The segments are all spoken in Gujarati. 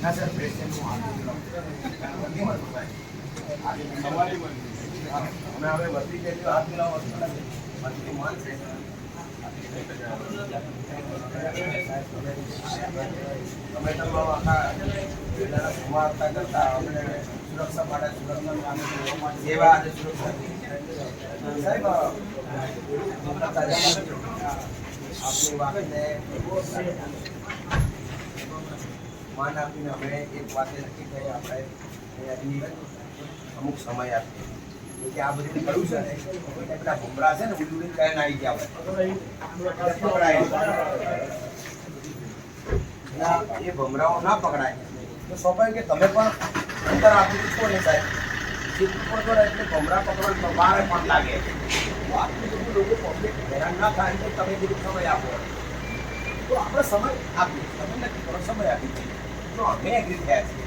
ના સર પ્રેસિડેન્ટ હું અમે કરતા અમને સુરક્ષા માટે સાહેબ આપણા કાર્યમાં આપની વાતને માન આપીને અમે એક વાતે નક્કી કરી આપણે અહીંયાથી અમુક સમય આપીએ કે આ બધી કર્યું છે ને એ પેલા ભૂમરા છે ને ઉડી ઉડીને કયા ના આવી ગયા હોય પકડાય ના, એ ભમરાઓ ના પકડાય તો સ્વાભાવિક કે તમે પણ અંતર આપી છો ને સાહેબ જે ઉપર કરો એટલે ભમરા પકડવા બારે પણ લાગે તો આટલું બધું લોકો પબ્લિક હેરાન ના થાય તો તમે બધું સમય આપો તો આપણે સમય આપીએ તમે નક્કી સમય આપી દઈએ તો અમે એગ્રી થયા છીએ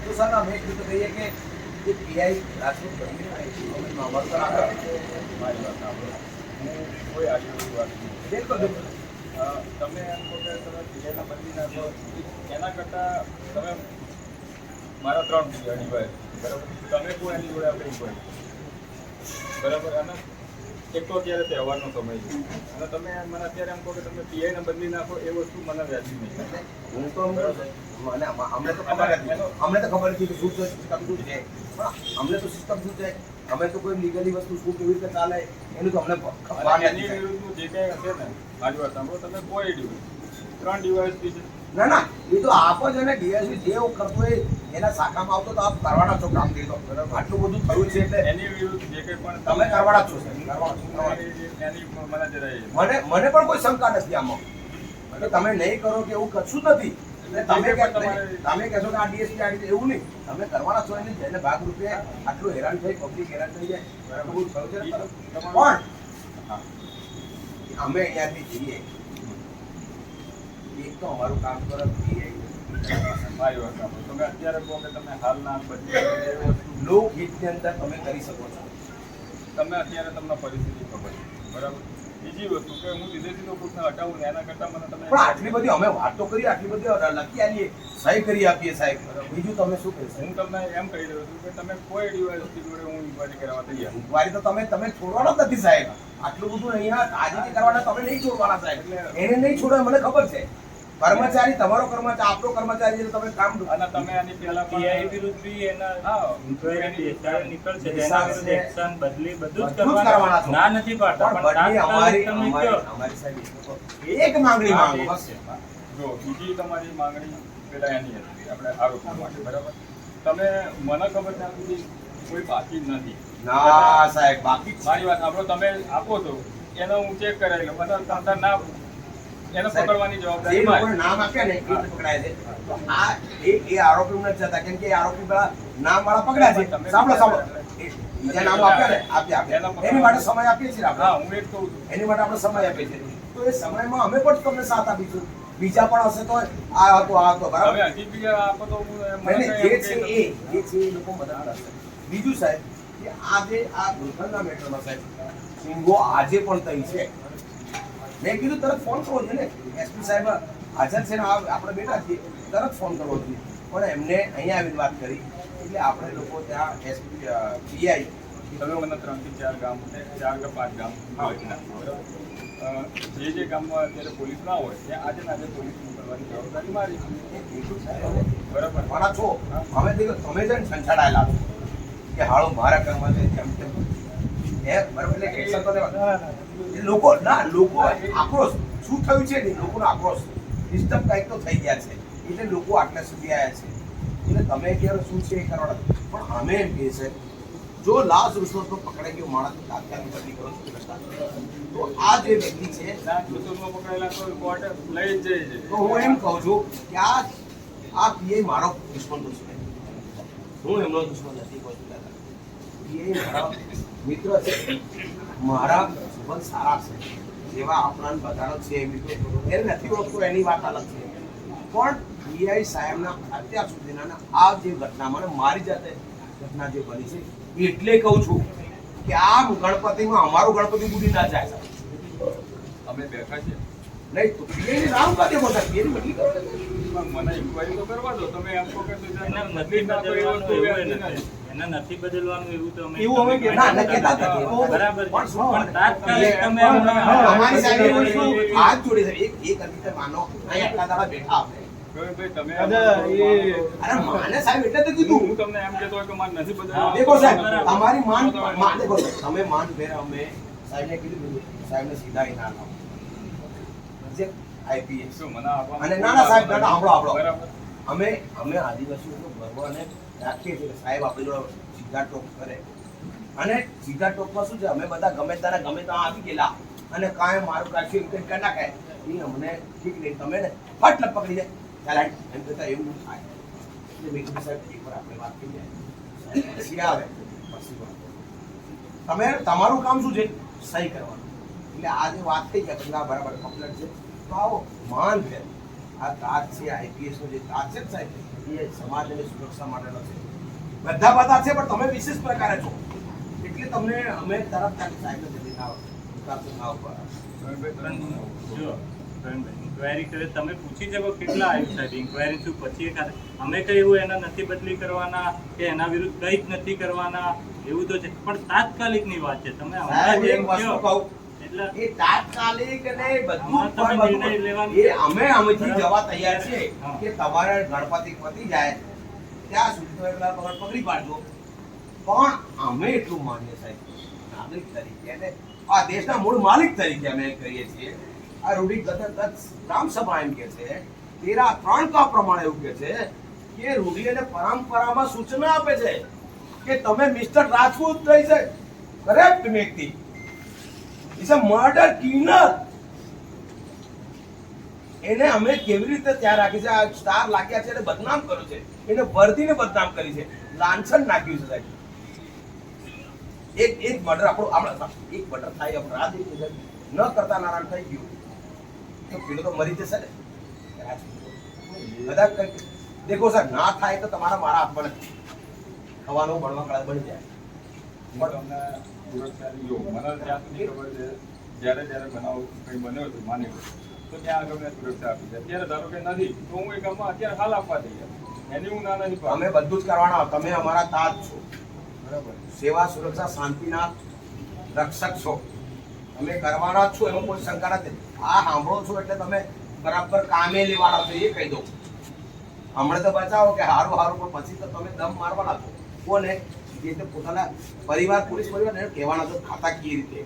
તો સર અમે એટલું તો કહીએ કે જે પીઆઈ રાજકોટ આગળ મારી વાત હું કોઈ આગળ વાત બિલકુલ બિલકુલ તમે એમ કહો કે તમે પીએના બદલી નાખો એના કરતાં તમે મારા ત્રણ હોય બરાબર તમે કોઈ એની જોડે આપણે કોઈ બરાબર અને એક તો અત્યારે તહેવારનો સમય છે? અને તમે મને અત્યારે એમ કહો કે તમે પીઆઈને બદલી નાખો એ વસ્તુ મને વ્યાજબી નહીં. હું તો અમને મને અમને તો ખબર અમને તો ખબર હતી કે શું સિસ્ટમ શું છે. પણ અમને તો સિસ્ટમ શું છે? અમે તો કોઈ લીગલી વસ્તુ શું કેવી રીતે ચાલે એનું તો અમને ખબર નથી એની વિરુદ્ધનું જે કંઈ હશે ને મારી વાત સાંભળો તમે કોઈ ડિવાઇસ ત્રણ ડિવાઇસ છે. ના ના એ તો આપ જ અને ડીએસપી જે કરતો હોય એના શાખામાં આવતો તો આપ કરવાના છો કામ દીધો આટલું બધું થયું છે એટલે એની વિરુદ્ધ જે કંઈ પણ તમે કરવાના છો. એની મને મને મને પણ કોઈ શંકા નથી આમાં. એટલે તમે નહીં કરો કે એવું કશું નથી. તમે તમે કહેશો કે આ ડીએસપી આ રીતે એવું નહીં. તમે કરવાના છો એને જેને ભાગરૂપે આટલું હેરાન થઈ પબ્લિક હેરાન થઈ જાય. પણ અમે અહીંયાથી જઈએ. એક તો અમારું કામ કરો પીએ મારી વાત તો અત્યારે કહો કે તમે હાલના બધી વસ્તુ લોકહિતની અંદર તમે કરી શકો છો તમે અત્યારે તમને પરિસ્થિતિ ખબર છે. બરાબર? બીજી વસ્તુ કે હું સીધે સીધો પ્રશ્ન હટાવું ને એના કરતાં મને તમે પણ આટલી બધી અમે વાતો કરી આટલી બધી લખી આલીએ. સહી કરી આપીએ સાહેબ. બીજું તમે શું કહેશો હું તમને એમ કહી રહ્યો છું કે તમે કોઈ ડિવાઇસથી જોડે હું ઇન્કવાયરી કરવા તૈયાર ઇન્કવાયરી તો તમે તમે છોડવાના જ નથી સાહેબ. આટલું બધું અહીંયા આજે કરવાના તમે નહીં છોડવાના સાહેબ. એને નહીં છોડવા મને ખબર છે. કર્મચારી તમારો કર્મચારી આપણો કર્મચારી તમે કામ અને તમે આની પહેલા પીઆઈ વિરુદ્ધ બી એના હા નીકળશે દેસાઈ વિરુદ્ધ એક્શન બદલી બધું જ કરવાના. ના નથી પાડતા પણ અમારી અમારી સાહેબ એક માંગણી માંગો. બસ. જો બીજી તમારી માંગણી પેલા એની હતી. આપણે આરોપ માટે બરાબર? તમે મને ખબર ત્યાં સુધી કોઈ બાકી નથી. ના સાહેબ બાકી મારી વાત આપણો તમે આપો છો એનો હું ચેક કરાવી લઉં. મને તમને ના એને પકડવાની જવાબદારી લોકોને નામ આપ્યા ને એ પકડાય છે. આ એ એ આરોપી નથી જતા કેમ કે આરોપી પેલા નામ વાળા પકડ્યા છે. સાંભળો સાંભળો. બીજા- નામ આપ્યા ને આપ્યા એની માટે સમય આપીએ છીએ આપણે. હું એ કહું છું. એની માટે આપણે સમય આપીએ છીએ. તો એ સમયમાં અમે પણ તમને સાથ આપીશું. બીજા પણ હશે તો આ હતો આ હતો બરાબર? તમે હજી બી આપો તો જે છે એ જે છે એ લોકો મદદ કરશે. બીજું સાહેબ કે આજે આ દુર્ઘટના મેટરમાં સાહેબ સિંગો આજે પણ તઈ છે. મેં કીધું તરત ફોન કરવો જોઈએ ને. એસપી સાહેબ હાજર છે ને આ આપણે બેઠા છીએ. તરત ફોન કરવો જોઈએ. પણ એમને અહીંયા આવીને વાત કરી. એટલે આપણે લોકો ત્યાં એસપી પીઆઈ તમે મને ત્રણથી ચાર ગામ ચાર કે પાંચ ગામ જે જે ગામમાં અત્યારે પોલીસ ના હોય ત્યાં આજે ને આજે પોલીસ મોકલવાની જવાબદારી મારી છે. બરાબર. મારા છો અમે તમે છે ને સંચાડાયેલા કે હાળો મારા કર્મ છે તેમ તેમ લોકો ના લોકો આક્રોશ. શું થયું છે? ને લોકોનો આક્રોશ. ડિસ્ટર્બ કંઈક તો થઈ ગયા છે. એટલે લોકો આટલા સુધી આવ્યા છે. એટલે તમે અત્યારે શું છે એ કરવા પણ અમે એમ કહે છે જો લાશ રૂશ્વતમાં પકડાઈ ગયો માણસ તાત્કાલિક બદલી કરો તો આ જે વ્યક્તિ છે પકડાયેલા તો કોર્ટે લઈ જાય છે. તો હું એમ કહું છું કે આ આ પીએ મારો દુશ્મન છે. હું એમનો દુશ્મન નથી કોઈ મારા મિત્ર છે. મારા સંબંધ સારા છે. જેવા આપણા બધાનો છે તો એ નથી ઓળખતો એની વાત અલગ છે. પણ પીઆઈ સાહેબના અત્યાર સુધીના આ જે ઘટના મને મારી જાતે ઘટના જે બની છે એટલે કહું છું કે આ ગણપતિમાં અમારું ગણપતિ બુડી ના જાય. અમે બેઠા છે નહીં તો PA નામ કાઢે મોટા PA બદલી કરો મને inquiry તો કરવા દો. તમે એમ કહો કે ના નથી. એને નથી બદલવાનું એવું તો અમે એવું અમે ના, ના. બરાબર પણ તાત્કાલિક તમે અમારી સાહેબ શું? હાથ જોડે છે. એક એક માનો દાડા બેઠા આપણે. સાહેબ સાહેબ. તમારી માન માન તમે માન. ફેર અમે સાહેબને કીધું સાહેબને સીધા આપો જે આઈપીએસ અને ના, ના, સાહેબ, ના, ના. અમે અમે આદિવાસીઓનો ગર્વ અને રાખીએ છીએ સાહેબ આપણી જોડે સીધા ટોક કરે. અને સીધા ટોકમાં શું છે? અમે બધા ગમે ત્યારે ગમે ત્યાં આવી ગયેલા. અને કાંઈ મારું કાઢ્યું એમ કંઈ કરી નાખે એ અમને ઠીક નહીં. તમે ને ફટ પકડી જાય ચાલ એમ કહેતા એવું થાય. એટલે મેં કીધું, સાહેબ એકવાર આપણે વાત કરી જાય પછી આવે. પછી વાત તમે, તમારું કામ શું છે? સહી કરવાનું. એટલે આ જે વાત થઈ ગયા આ બરાબર કમ્પ્લેટ છે. તો આવો માન છે. આ તાજ છે આઈપીએસ નો જે તાજ છે સાહેબ એ સમાજની સુરક્ષા માટેનો છે. બધા બધા છે પણ તમે વિશેષ પ્રકારે છો. એટલે તમને અમે તરત ત્યાંથી સાહેબને જલ્દી ના ઉતારશું ના ઉપર. inquiry કરે તમે પૂછી શકો કેટલા આવ્યું સાહેબ ઇન્ક્વાયરી શું પછી અમે કઈ એવું એના નથી બદલી કરવાના કે એના વિરુદ્ધ કઈ જ નથી કરવાના એવું તો છે. પણ તાત્કાલિકની વાત છે તમે હમણાં એ તાત્કાલિક અને બધું પણ એ અમે અમેથી જવા તૈયાર છીએ કે તમારે ગણપતિ પતી જાય ત્યાં સુધી તમે પેલા પગડ પકડી પાડજો. પણ અમે એટલું માનીએ સાહેબ નાગરિક તરીકે અને આ દેશના મૂળ માલિક તરીકે અમે કહીએ છીએ. આ રૂઢિગત ગ્રામસભા એમ કે છે. તેરા ત્રણ કા પ્રમાણે એવું કે છે કે રૂઢિ અને પરંપરામાં સૂચના આપે છે કે તમે મિસ્ટર રાજપૂત થઈ છે કરેક્ટ વ્યક્તિ. ઇઝ અ મર્ડર કિલર એને અમે કેવી રીતે ત્યાં રાખી છે? આ સ્ટાર લાગ્યા છે, એને બદનામ કર્યો છે. એને વર્ધીને બદનામ કરી છે. લાંછન નાખ્યું છે, સાહેબ. એક એક મર્ડર આપણો, આપણા એક મર્ડર થાય અપરાધ એક. ન કરતા નારાયણ થઈ ગયું. તો પેલો તો મરી જશે ને. બધા દેખો સર ના થાય તો તમારા મારા હાથમાં નથી. ખવાનું, ભણવા કળા બની જાય. સુરક્ષાની જો મને જ્યાં ખબર છે જ્યારે જ્યારે બનાવ કંઈ બન્યો છે માની તો ત્યાં આગળ મેં સુરક્ષા આપી છે. અત્યારે ધારો કે નથી તો હું એ ગામમાં અત્યારે હાલ આપવા તૈયાર એની હું ના નથી. અમે બધું જ કરવાના તમે અમારા તાજ છો. બરાબર. સેવા સુરક્ષા શાંતિના રક્ષક છો. અમે કરવાના જ છો એમાં કોઈ શંકા નથી. આ સાંભળો છો એટલે તમે બરાબર કામે લેવાના છો એ કહી દો હમણાં તો બચાવો કે હારું હારું પણ પછી તો તમે દમ મારવાના છો કોને? જે રીતે પોતાના પરિવાર પોલીસ પરિવાર એને હતો ખાતાકીય રીતે.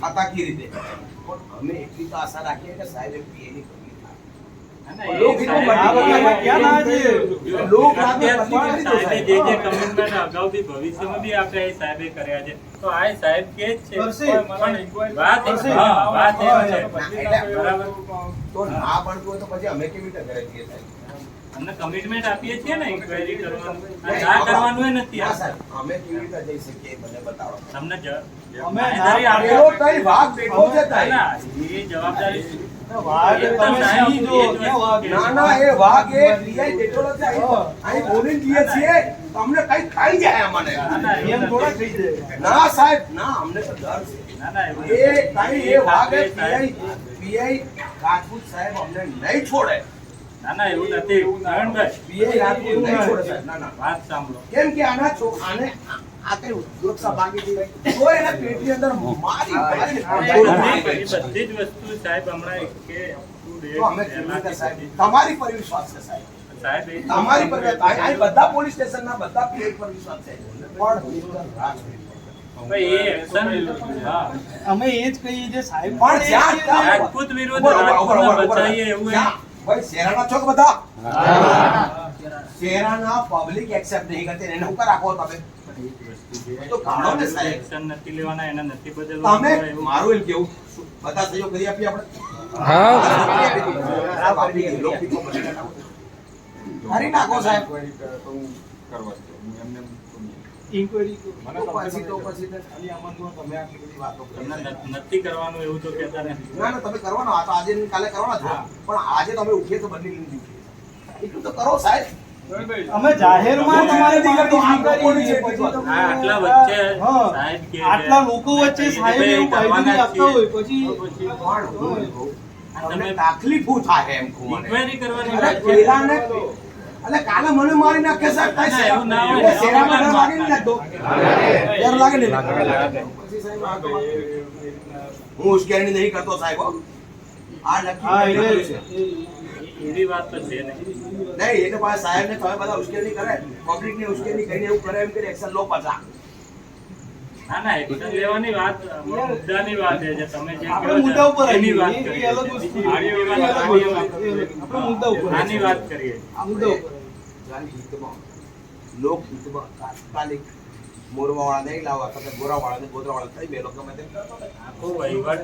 ખાતાકીય રીતે. પણ અમે એટલી તો આશા રાખીએ કે સાહેબ પીએ ની પગલી થાય ના, ના, એ લોકહિતમાં સાહેબ- બદલી આ ક્યાં ના છે? લોક અત્યાર બદલી કરી દો સુધી સાહેબે. જે જે સાહેબ. commitment અગાઉ બી ભવિષ્યમાં બી આપ્યા એ કર્યા છે. તો ના કર્યો બરાબર. તો તો ના બનતું હોય તો પછી અમે કેવી રીતે ઘરે જઈએ સાહેબ? અમને કમિટમેન્ટ આપીએ છીએ ને ઇન્ક્વાયરી કરવાનું. ના કરવાનું નથી આ સર અમે કેવી રીતે જઈ શકીએ મને બતાવો. તમને જ- અમે જવાબદારી ના આપો. તઈ ભાગ બેઠો છે તઈ. ના, એ જવાબદારી અમને કઈ ખાઈ જાય અમને ના, ના, એમ થોડા થઈ જાય. ના સાહેબ ના અમને તો ડર છે. ના, ના, એવું એ કઈ એ ભાગ પીઆઈ પીઆઈ રાજપૂત સાહેબ અમને નહીં છોડે. ના ના એવું નથી. કરણભાઈ, પીઆઈ રાજપૂત નહીં છોડે સાહેબ ના ના. વાત સાંભળો. કેમ કે આના છો આને આ- આ કઈ સુરક્ષા ભાગી તો એને પેટની અંદર મારી મારી બધી જ વસ્તુ સાહેબ હમણાં કે તમારી પર વિશ્વાસ છે સાહેબ. સાહેબ તમારી પર અહીં અહીં બધા પોલીસ સ્ટેશનના બધા પીઆઈ પર વિશ્વાસ છે. પણ મિસ્ટર રાજપૂત ભાઈ, એ action- હા. અમે એ જ કહીએ છીએ સાહેબ પણ રહો. બચાવીએ એવું ભાઈ શેરાના છો બધા? શેરાના પબ્લિક એક્સેપ્ટ નહીં કરતી એને હું રાખો તમે. તો કાઢો ને સાહેબ. એક્શન નથી લેવાના એને નથી બદલવાના. તમે મારું એમ કેવું? બધા સહયોગ કરી આપણે? આપી બની ગયા. કરી નાખો. સાહેબ. તો હું કરવા. હું એમને. ઇન્ક્વાયરી પછી તો પછી ખાલી આમાં જુઓ તમે આટલી બધી વાતો તમને ન- કરવાનું એવું તો કહેતા નથી. ના ના તમે કરવાનો આ તો આજે કાલે કરવાના છો. પણ આજે તમે ઉઠીએ તો બદલી લીધી. એટલું તો કરો સાહેબ. અમે જાહેરમાં તમારી નથી કરતો, આ માંગણી લોકોની સ્વીકારીએ, છે, પછી બીજું તમે- આ આટલા વચ્ચે સાહેબ કે આટલા લોકો વચ્ચે કે સાહેબ એવું કરવાના આપતા હોય પછી પણ હું એવું કહું, તમને તકલીફો થાય એમ કહું મને. ઇન્ક્વાયરી કરવાની વાત છે. અલે કાલે મને મારી નાખે સર કાંઈ ના, ના શેરામાં ડર લાગે ને લાગતો? ડર ને સાહેબ વાત- હું ઉશ્કેરણી નહીં કરતો સાહેબ. આ નક્કી હા કરી છે. એવી વાત તો છે નહીં નહીં એટલે પાછા સાહેબને તમે બધા ઉશ્કેરણી કરે. પબ્લિકને ઉશ્કેરણી કરીને એવું કરે એમ કે એક્શન લો પાછા. ના ના એક્શન લેવાની વાત મુદ્દાની વાત છે જે તમે જે આપણે મુદ્દા ઉપર એની વાત કરીએ અલગ વસ્તુ. છે. આની વાત. આપણે મુદ્દા ઉપર આની કરીએ આ મુદ્દા ઉપર. જાની લોકહિતમાં તાત્કાલિક મોરવાવાળા નહીં લાવવા તમે ગોરાવાળા ને ગોધરાવાળા થઈ બે લોકો ગમે તેમ. આખો વહીવટ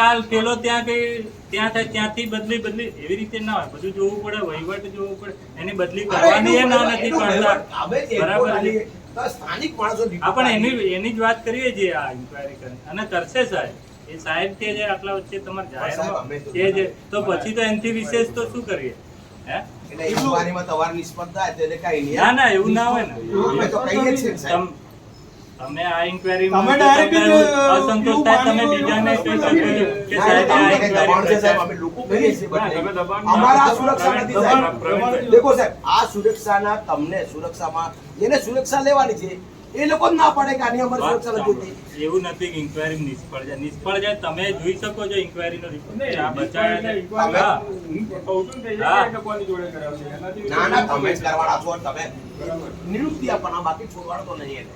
કાલ પેલો ત્યાં કઈ ત્યાં થાય ત્યાંથી બદલી બદલી એવી રીતે ના હોય. બધું જોવું પડે વહીવટ જોવું પડે. એની બદલી કરવાની એ ના નથી પડતા વહીવટ આપણે જ એકલો બરાબર છે. લાવીએ. તો સ્થાનિક માણસો આપણે એની એની જ વાત કરીએ છીએ આ ઇન્ક્વાયરી કરી. અને કરશે સાહેબ. એ સાહેબ છે જે આટલા વચ્ચે તમારે જાહેરમાં તો કે તો પછી તો એનથી વિશેષ તો શું કરીએ હે એટલે એ અંબાનીમાં તમારી નિષ્ફળતા થાય તો એને કાંઈ નહીં. ના ના એવું ના હોય ને અમે તો કહીએ જ છીએ ને સાહેબ. તમ- આ ઇન્ક્વાયરી જ, અસંતોષ થાય તમે બીજાને કહી શકો કે સાહેબ આ તમને કંઈ દબાણ છે inquiry સાહેબ, અમે લોકો કહીએ છીએ ના, બધે. તમે દબાણ અમારા સુરક્ષા નથી સાહેબ. દેખો સાહેબ આ સુરક્ષાના તમને સુરક્ષામાં જેને સુરક્ષા લેવાની છે એ લોકો ના પડે કે આની અમર સુરક્ષા નથી. એવું નથી કે ઇન્ક્વાયરી નિષ્ફળ જાય નિષ્ફળ જાય તમે જોઈ શકો છો ઇન્ક્વાયરીનો રિપોર્ટ આ બચાવ્યા હું કહું છું ને તે હા. જોડે કરાવશે. એનાથી ના ના તમે જ કરવાના છો તમે. નિવૃત્તિ આપવાના બાકી છોડવાનો તો નહીં એને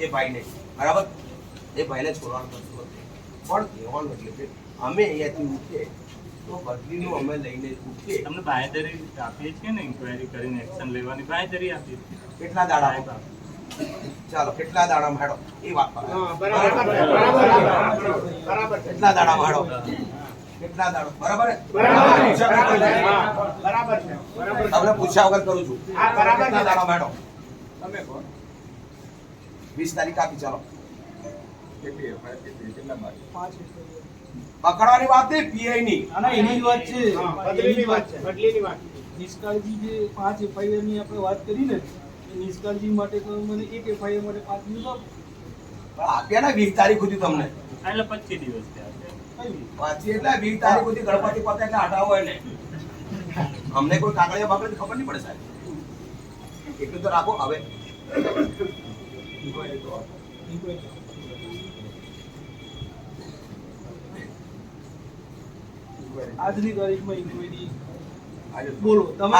એ ભાઈને બરાબર એ ભાઈને છોડવાનો તો પણ કહેવાનું એટલે કે અમે અહીંયાથી ઉઠીએ તો બદલીનું અમે લઈને ઉઠીએ તમને બાંયધરી આપીએ છીએ ને ઇન્ક્વાયરી કરીને એક્શન લેવાની બાંયધરી આપીએ. કેટલા દાડા ચાલો કેટલા દાડા હેડો? એ વાત પર. કેટલા દાડા હેડો? કેટલા દાડા? બરાબર ને? તમને પૂછ્યા વગર કરું છું. કેટલા દાડા તમે વીસ તારીખ આપી ચાલો. પકડવાની વાત નહીં પીઆઈ ની. ના, ના, એની જ વાત છે. જ વાત છે. બદલીની વાત નિષ્કાળજી જે પાંચ એફઆઈઆરની આપણે વાત કરી ને નિષ્કાળજી માટે તો મને એક એફઆઈઆર માટે પાંચ દિવસ આપો. આપ્યા ને વીસ તારીખ સુધી તમને એટલે પચીસ દિવસ થયા છે કઈ? વાંચી એટલે વીસ તારીખ સુધી ગણપતિ પતે એટલે હટાવો હોય ને અમને કોઈ કાગળિયા બાગળિયા ખબર નહીં પડે સાહેબ એટલું તો રાખો હવે આજની તારીખમાં ઇન્ક્વાયરી બોલો તમે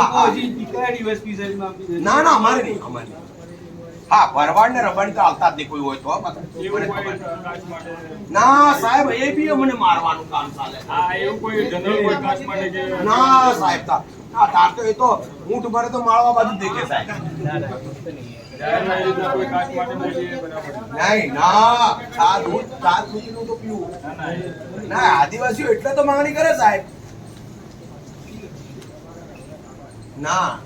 ના ના અમારે નહીં અમારે. હા ભરવાડ ને રબણ તો આવતા જ કોઈ હોય તો ના સાહેબ એ બી અમને મારવાનું કામ ચાલે. ના સાહેબ ના તાર તો એ તો ઊંટ ભરે તો માળવા બાજુ દેખે સાહેબ. ના આદિવાસીઓ એટલે તો માંગણી કરે સાહેબ. ના